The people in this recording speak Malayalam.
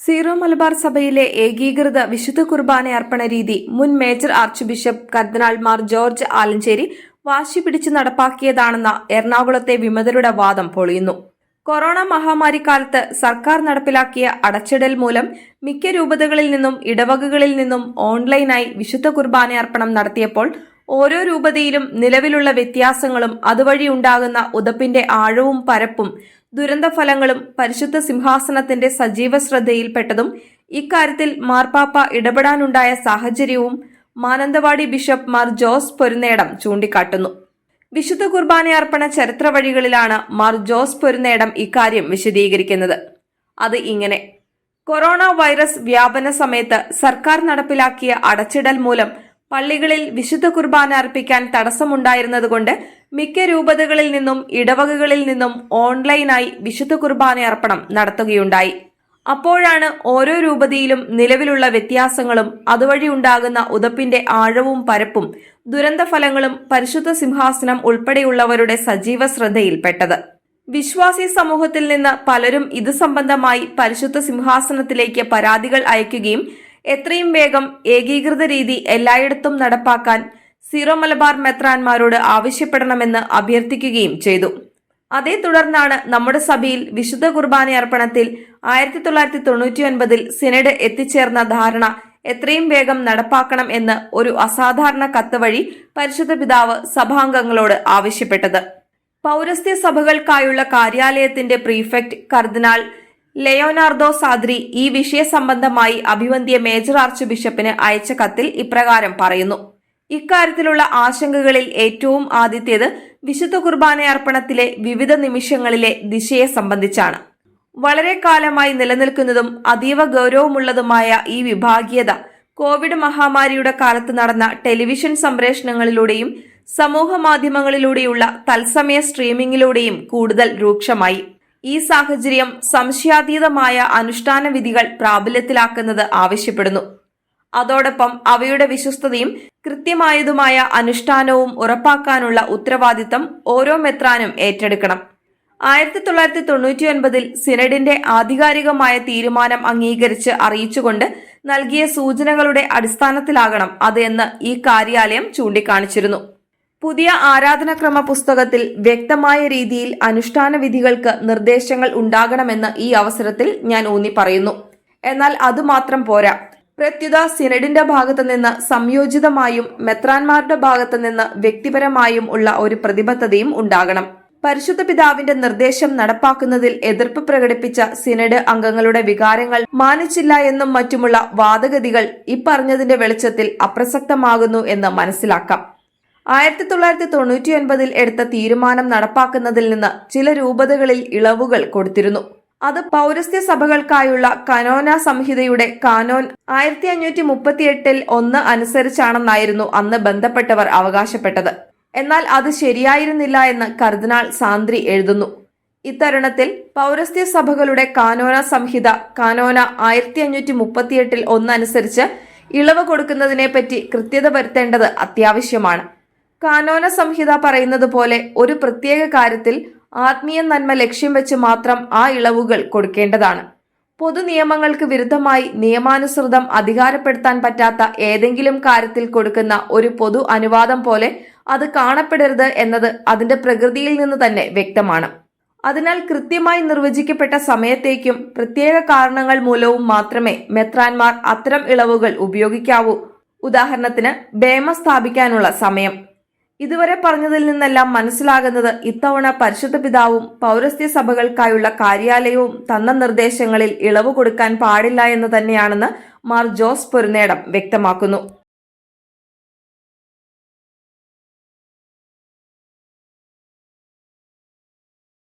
സീറോ മലബാർ സഭയിലെ ഏകീകൃത വിശുദ്ധ കുർബാന അർപ്പണ രീതി മുൻ major archbishop cardinal Mar George Alencherry വാശി പിടിച്ച് നടപ്പാക്കിയതാണെന്ന എറണാകുളത്തെ വിമതരുടെ വാദം പൊളിയുന്നു. കൊറോണ മഹാമാരി കാലത്ത് സർക്കാർ നടപ്പിലാക്കിയ അടച്ചിടൽ മൂലം മിക്ക രൂപതകളിൽ നിന്നും ഇടവകകളിൽ നിന്നും ഓൺലൈനായി വിശുദ്ധ കുർബാന അർപ്പണം നടത്തിയപ്പോൾ ഓരോ രൂപതയിലും നിലവിലുള്ള വ്യത്യാസങ്ങളും അതുവഴി ഉണ്ടാകുന്ന ഉതപ്പിന്റെ ആഴവും പരപ്പും ദുരന്തഫലങ്ങളും പരിശുദ്ധ സിംഹാസനത്തിന്റെ സജീവ ശ്രദ്ധയിൽപ്പെട്ടതും ഇക്കാര്യത്തിൽ മാർപ്പാപ്പ ഇടപെടാനുണ്ടായ സാഹചര്യവും മാനന്തവാടി ബിഷപ്പ് മാർ ജോസ് പൊരുന്നേടം ചൂണ്ടിക്കാട്ടുന്നു. വിശുദ്ധ കുർബാന അർപ്പണ ചരിത്ര വഴികളിലാണ് മാർ ജോസ് പൊരുന്നേടം ഇക്കാര്യം വിശദീകരിക്കുന്നത്. അത് ഇങ്ങനെ. കൊറോണ വൈറസ് വ്യാപന സമയത്ത് സർക്കാർ നടപ്പിലാക്കിയ അടച്ചിടൽ മൂലം പള്ളികളിൽ വിശുദ്ധ കുർബാന അർപ്പിക്കാൻ തടസ്സമുണ്ടായിരുന്നതുകൊണ്ട് മിക്ക രൂപതകളിൽ നിന്നും ഇടവകകളിൽ നിന്നും ഓൺലൈനായി വിശുദ്ധ കുർബാന അർപ്പണം നടത്തുകയുണ്ടായി. അപ്പോഴാണ് ഓരോ രൂപതയിലും നിലവിലുള്ള വ്യത്യാസങ്ങളും അതുവഴി ഉണ്ടാകുന്ന ഉതപ്പിന്റെ ആഴവും പരപ്പും ദുരന്തഫലങ്ങളും പരിശുദ്ധ സിംഹാസനം ഉൾപ്പെടെയുള്ളവരുടെ സജീവ ശ്രദ്ധയിൽപ്പെട്ടത്. വിശ്വാസി സമൂഹത്തിൽ നിന്ന് പലരും ഇത് സംബന്ധമായി പരിശുദ്ധ സിംഹാസനത്തിലേക്ക് പരാതികൾ അയക്കുകയും എത്രയും വേഗം ഏകീകൃത രീതി എല്ലായിടത്തും നടപ്പാക്കാൻ സീറോ മലബാർ മെത്രാൻമാരോട് ആവശ്യപ്പെടണമെന്ന് അഭ്യർത്ഥിക്കുകയും ചെയ്തു. അതേ തുടർന്നാണ് നമ്മുടെ സഭയിൽ വിശുദ്ധ കുർബാന അർപ്പണത്തിൽ ആയിരത്തി തൊള്ളായിരത്തി തൊണ്ണൂറ്റി ഒൻപതിൽ സിനഡ് എത്തിച്ചേർന്ന ധാരണ എത്രയും വേഗം നടപ്പാക്കണം എന്ന് ഒരു അസാധാരണ കത്ത് വഴി പരിശുദ്ധ പിതാവ് സഭാംഗങ്ങളോട് ആവശ്യപ്പെട്ടത്. പൗരസ്ത്യ സഭകൾക്കായുള്ള കാര്യാലയത്തിന്റെ പ്രീഫെക്ട് കർദിനാൾ ലെയോനാർദോ സാദ്രി ഈ വിഷയ സംബന്ധമായി അഭിവന്ധ്യ മേജർ ആർച്ച് ബിഷപ്പിന് അയച്ച കത്തിൽ ഇപ്രകാരം പറയുന്നു. ഇക്കാര്യത്തിലുള്ള ആശങ്കകളിൽ ഏറ്റവും ആദ്യത്തേത് വിശുദ്ധ കുർബാന അർപ്പണത്തിലെ വിവിധ നിമിഷങ്ങളിലെ ദിശയെ സംബന്ധിച്ചാണ്. വളരെ കാലമായി നിലനിൽക്കുന്നതും അതീവ ഗൗരവമുള്ളതുമായ ഈ വിഭാഗീയത കോവിഡ് മഹാമാരിയുടെ കാലത്ത് നടന്ന ടെലിവിഷൻ സംപ്രേഷണങ്ങളിലൂടെയും സമൂഹ മാധ്യമങ്ങളിലൂടെയുള്ള തത്സമയ സ്ട്രീമിംഗിലൂടെയും കൂടുതൽ രൂക്ഷമായി. ഈ സാഹചര്യം സംശയാതീതമായ അനുഷ്ഠാന വിധികൾ പ്രാബല്യത്തിലാക്കുന്നത് ആവശ്യപ്പെടുന്നു. അതോടൊപ്പം അവയുടെ വിശ്വസ്തതയും കൃത്യമായതുമായ അനുഷ്ഠാനവും ഉറപ്പാക്കാനുള്ള ഉത്തരവാദിത്തം ഓരോ മെത്രാനും ഏറ്റെടുക്കണം. ആയിരത്തി തൊള്ളായിരത്തി തൊണ്ണൂറ്റി ഒൻപതിൽ സിനഡിന്റെ ആധികാരികമായ തീരുമാനം അംഗീകരിച്ച് അറിയിച്ചുകൊണ്ട് നൽകിയ സൂചനകളുടെ അടിസ്ഥാനത്തിലാകണം അത് എന്ന് ഈ കാര്യാലയം ചൂണ്ടിക്കാണിച്ചിരുന്നു. പുതിയ ആരാധനാക്രമ പുസ്തകത്തിൽ വ്യക്തമായ രീതിയിൽ അനുഷ്ഠാന വിധികൾക്ക് നിർദ്ദേശങ്ങൾ ഉണ്ടാകണമെന്ന് ഈ അവസരത്തിൽ ഞാൻ ഊന്നി പറയുന്നു. എന്നാൽ അതുമാത്രം പോരാ. പ്രത്യുത സിനഡിന്റെ ഭാഗത്തു നിന്ന് സംയോജിതമായും മെത്രാൻമാരുടെ ഭാഗത്തു നിന്ന് വ്യക്തിപരമായും ഉള്ള ഒരു പ്രതിബദ്ധതയും ഉണ്ടാകണം. പരിശുദ്ധ പിതാവിന്റെ നിർദ്ദേശം നടപ്പാക്കുന്നതിൽ എതിർപ്പ് പ്രകടിപ്പിച്ച സിനഡ് അംഗങ്ങളുടെ വികാരങ്ങൾ മാനിച്ചില്ല എന്നും മറ്റുമുള്ള വാദഗതികൾ ഇപ്പറഞ്ഞതിന്റെ വെളിച്ചത്തിൽ അപ്രസക്തമാകുന്നു എന്ന് മനസ്സിലാക്കാം. ആയിരത്തി തൊള്ളായിരത്തി തൊണ്ണൂറ്റി ഒൻപതിൽ എടുത്ത തീരുമാനം നടപ്പാക്കുന്നതിൽ നിന്ന് ചില രൂപതകളിൽ ഇളവുകൾ കൊടുത്തിരുന്നു. അത് പൗരസ്ത്യ സഭകൾക്കായുള്ള കനോന സംഹിതയുടെ കാനോൻ ആയിരത്തി അഞ്ഞൂറ്റി മുപ്പത്തിയെട്ടിൽ ഒന്ന് അനുസരിച്ചാണെന്നായിരുന്നു അന്ന് ബന്ധപ്പെട്ടവർ അവകാശപ്പെട്ടത്. എന്നാൽ അത് ശരിയായിരുന്നില്ല എന്ന് കർദിനാൾ സാന്ദ്രി എഴുതുന്നു. ഇത്തരുണത്തിൽ പൗരസ്ത്യ സഭകളുടെ കാനോന സംഹിത കാനോന ആയിരത്തി അഞ്ഞൂറ്റി മുപ്പത്തിയെട്ടിൽ ഒന്നനുസരിച്ച് ഇളവ് കൊടുക്കുന്നതിനെപ്പറ്റി കൃത്യത വരുത്തേണ്ടത് അത്യാവശ്യമാണ്. കാനോന സംഹിത പറയുന്നത് പോലെ ഒരു പ്രത്യേക കാര്യത്തിൽ ആത്മീയ നന്മ ലക്ഷ്യം വെച്ച് മാത്രം ആ ഇളവുകൾ കൊടുക്കേണ്ടതാണ്. പൊതു നിയമങ്ങൾക്ക് വിരുദ്ധമായി നിയമാനുസൃതം അധികാരപ്പെടുത്താൻ പറ്റാത്ത ഏതെങ്കിലും കാര്യത്തിൽ കൊടുക്കുന്ന ഒരു പൊതു അനുവാദം പോലെ അത് കാണപ്പെടരുത് എന്നത് അതിന്റെ പ്രകൃതിയിൽ നിന്ന് തന്നെ വ്യക്തമാണ്. അതിനാൽ കൃത്യമായി നിർവചിക്കപ്പെട്ട സമയത്തേക്കും പ്രത്യേക കാരണങ്ങൾ മൂലവും മാത്രമേ മെത്രാൻമാർ അത്തരം ഇളവുകൾ ഉപയോഗിക്കാവൂ. ഉദാഹരണത്തിന് ബേമ സ്ഥാപിക്കാനുള്ള സമയം. ഇതുവരെ പറഞ്ഞതിൽ നിന്നെല്ലാം മനസ്സിലാകുന്നത് ഇത്തവണ പരിശുദ്ധ പിതാവും പൗരസ്ത്യ സഭകൾക്കായുള്ള കാര്യാലയവും തന്ന നിർദ്ദേശങ്ങളിൽ ഇളവ് കൊടുക്കാൻ പാടില്ല എന്ന് തന്നെയാണെന്ന് മാർ ജോസ് പൊരുന്നേടം വ്യക്തമാക്കുന്നു.